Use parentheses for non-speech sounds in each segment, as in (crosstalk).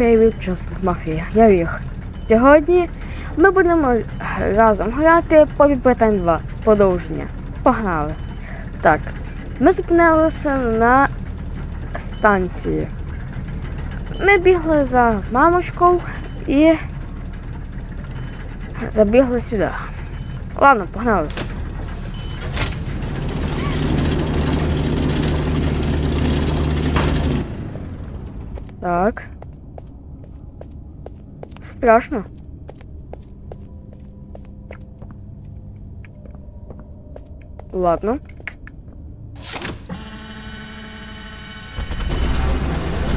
Привіт, чесних мафія. Я Віх. Сьогодні ми будемо разом грати по Питань 2. Продовження. Погнали. Так. Ми зупинилися на станції. Ми бігли за мамочкою і забігли сюди. Ладно, погнали. Так. Страшно. Ладно.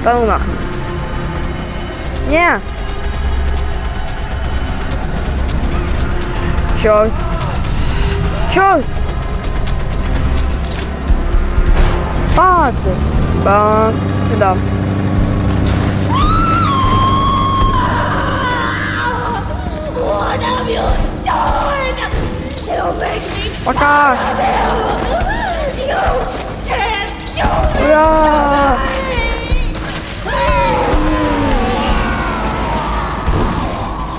Да ну нахуй. Не. Чё? Чё? Падай. Ба. Сюда. What have you done? You make me Пока. You can't do Ура!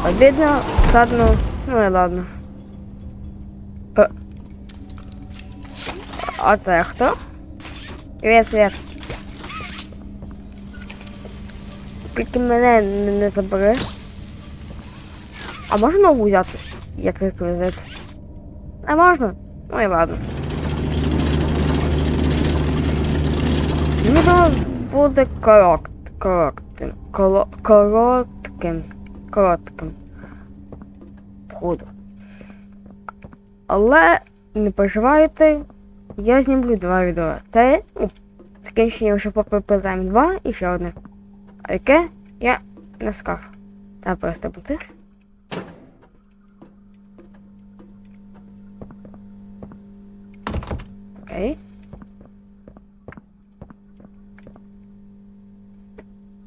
Обидно, ладно, ну и ладно. Е. А це хто? Привіт, привіт. Тільки мене не, не забери. А можна взяти? Як використати? А можна? Ну і ладно. Ніби буде корот, коротким. Коло, коротким. Коротким. Ходу. Але не переживайте, я знімлю два відео. Це ну, закінчення вже по 2 і ще одне. А яке я не скажу. Та просто бути. Okay.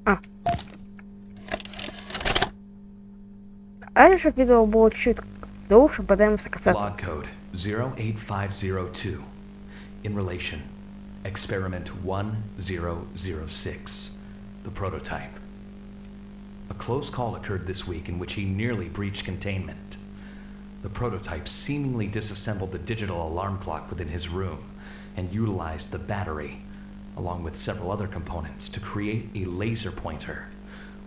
A. Ale żeby wideo But ciut dłuższe, podajemy kasetę. Log code 08502. In relation. Experiment 1006. The prototype. A close call occurred this week in which he nearly breached containment. The prototype seemingly disassembled the digital alarm clock within his room and utilized the battery, along with several other components, to create a laser pointer,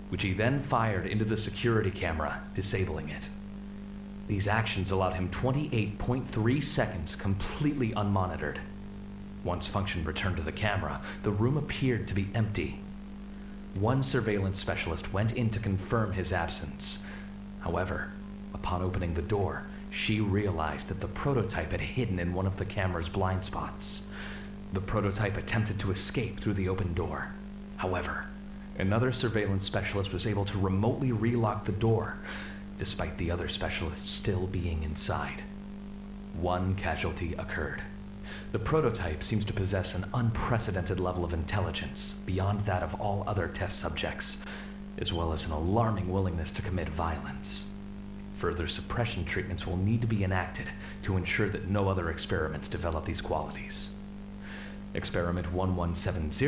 which he then fired into the security camera, disabling it. These actions allowed him 28.3 seconds completely unmonitored. Once function returned to the camera, the room appeared to be empty. One surveillance specialist went in to confirm his absence. However, upon opening the door, she realized that the prototype had hidden in one of the camera's blind spots. The prototype attempted to escape through the open door. However, another surveillance specialist was able to remotely relock the door, despite the other specialist still being inside. One casualty occurred. The prototype seems to possess an unprecedented level of intelligence beyond that of all other test subjects, as well as an alarming willingness to commit violence. Further suppression treatments will need to be enacted to ensure that no other experiments develop these qualities. Experiment 1170,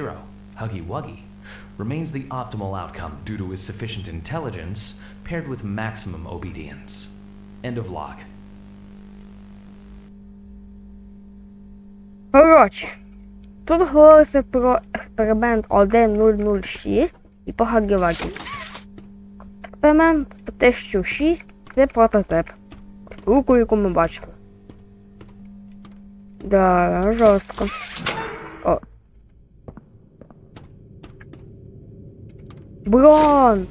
Huggy Wuggy, remains the optimal outcome due to his sufficient intelligence paired with maximum obedience. End of log. Коротше, тут говорилося про експеримент 1006 і по Хагівакі. Експеримент 1006 це прототип. Руку, яку ми бачили. Да, жорстко. О. Брон!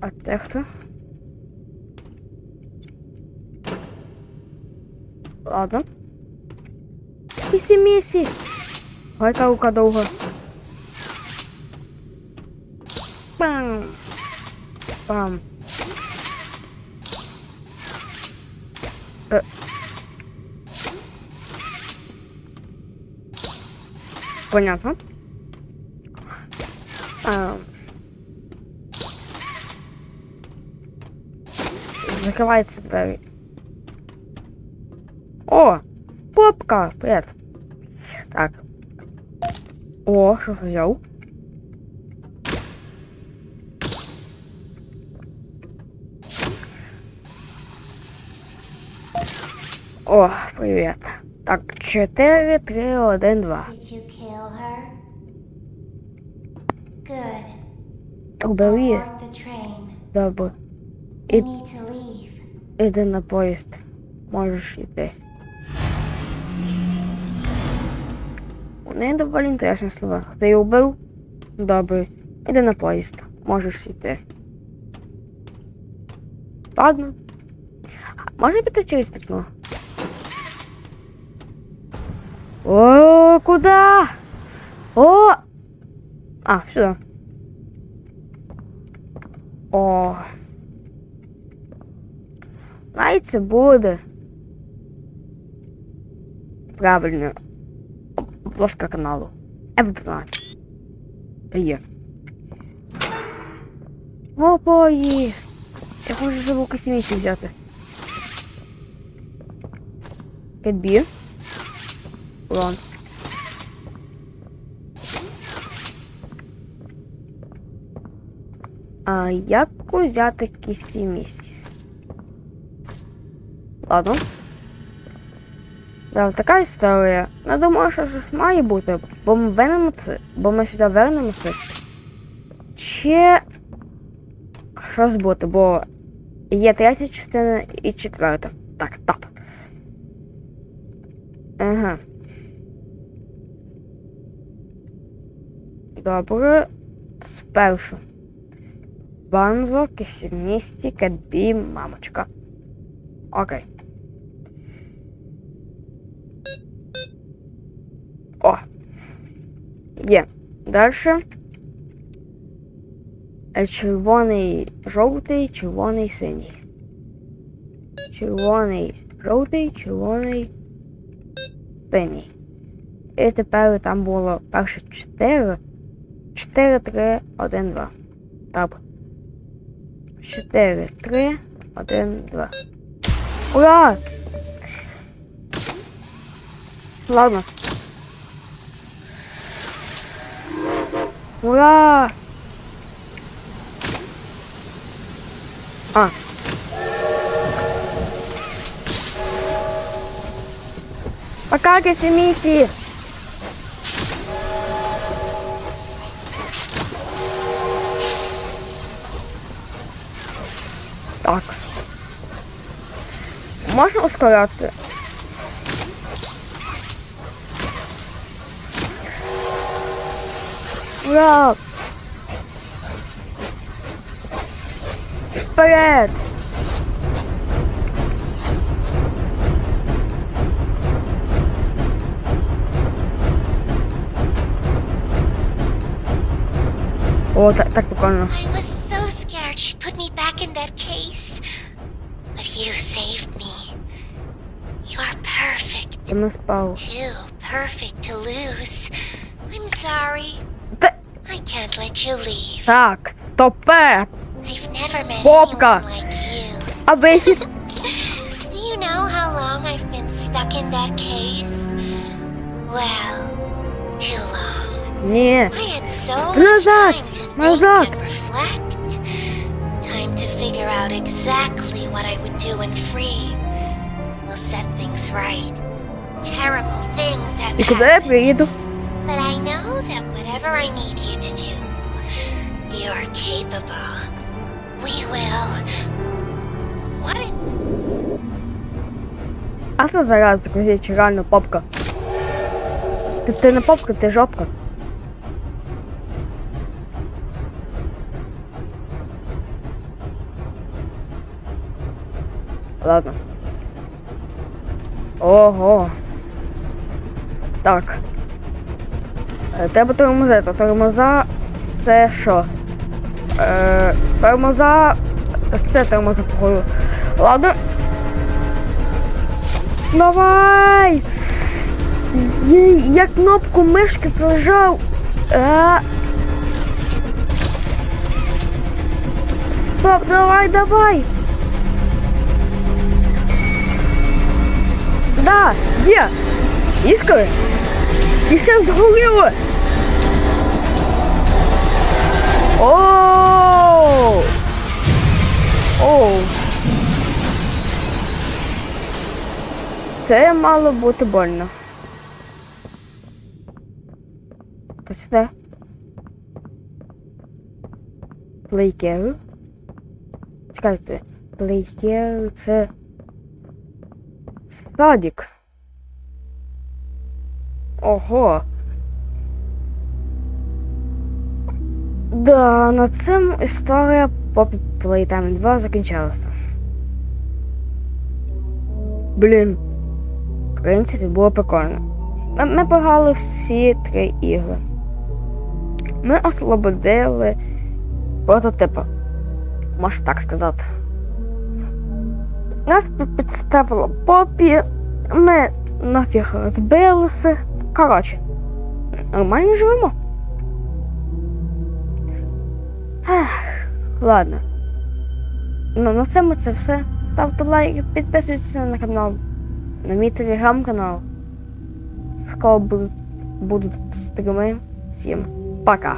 А це хто? Ладно. Місі місі. Гайка рука довга. Пам. Пам. Е. Понятно. А. Закриваються двері. О! Попка! Привет. Так. О, що взяв? О, привіт. Так, 4, 3, 1, 2. Did you kill her? Good. Убив її? Board the train. Добре. І іди на поїзд. Можеш йти. У неї доволі інтересні слова. Ти її вбив? Добре. Іди на поїзд. Можеш йти. Ладно. Можна піти через вікно? О, куда? О! А, сюди. О. Навіть це буде. Правильно. Обложка каналу. F12. Є. О, поїзд. Я хочу живу космісі взяти. Кедбі. Лон. А як взяти кисімісь? Ладно. Да, така історія. Ну, думаю, що щось має бути, бо ми вернемося, бо ми сюди вернемося. Чи щось бути, бо є третя частина і четверта. Так, так. Ага. Добре. Спершу. Банзо, кисімісті, кадбі, мамочка. Окей. О. Є. Дальше. Е, Червоний, жовтий, червоний, синій. Червоний, жовтий, червоний, синій. І тепер там було перше 4. 4, 3, 1, 2. Так. 4, 3, 1, 2. Ура! Ладно. Ура! А. Пока, Косимити! Можна ускоряти? Ура! Вперед! О, так, так прикольно. perfect. Я не спав. Too perfect to lose. I'm sorry. Та- I can't let you leave. Так, стопе! I've never met Бобка. anyone like you. А ви Do (laughs) you know how long I've been stuck in that case? Well, too long. Ні. I had so much Назад! time to think Назад! and reflect. Time to figure out exactly what I would do when free. We'll set things right. И куда я приеду? А что за раз загрузить реально попка? Ты, ты на попка, ты жопка. Ладно. Ого. Так. Е, Треба тормозити. Тормоза це що? Е, тормоза. Це тормоза походу. Ладно. Давай! Я, кнопку мишки прожав. А. Стоп, давай, давай! Да, є! Іскри? І все згоріло! Оу! Оу! Це мало бути больно. Посіде. Плейкер. Чекайте, плейкер це садик. Ого. Да, на цьому історія Poppy Playtime 2 закінчилася. Блін. В принципі, було прикольно. Ми, ми пограли всі три ігри. Ми освободили прототипа. Можна так сказати. Нас підставило попі. Ми нафіг розбилися. Коротше, нормально живемо. Ех, ладно. Ну, на цьому це все. Ставте лайк, підписуйтесь на канал. На мій телеграм-канал. Скоро будуть, будуть стріми. Всім пока.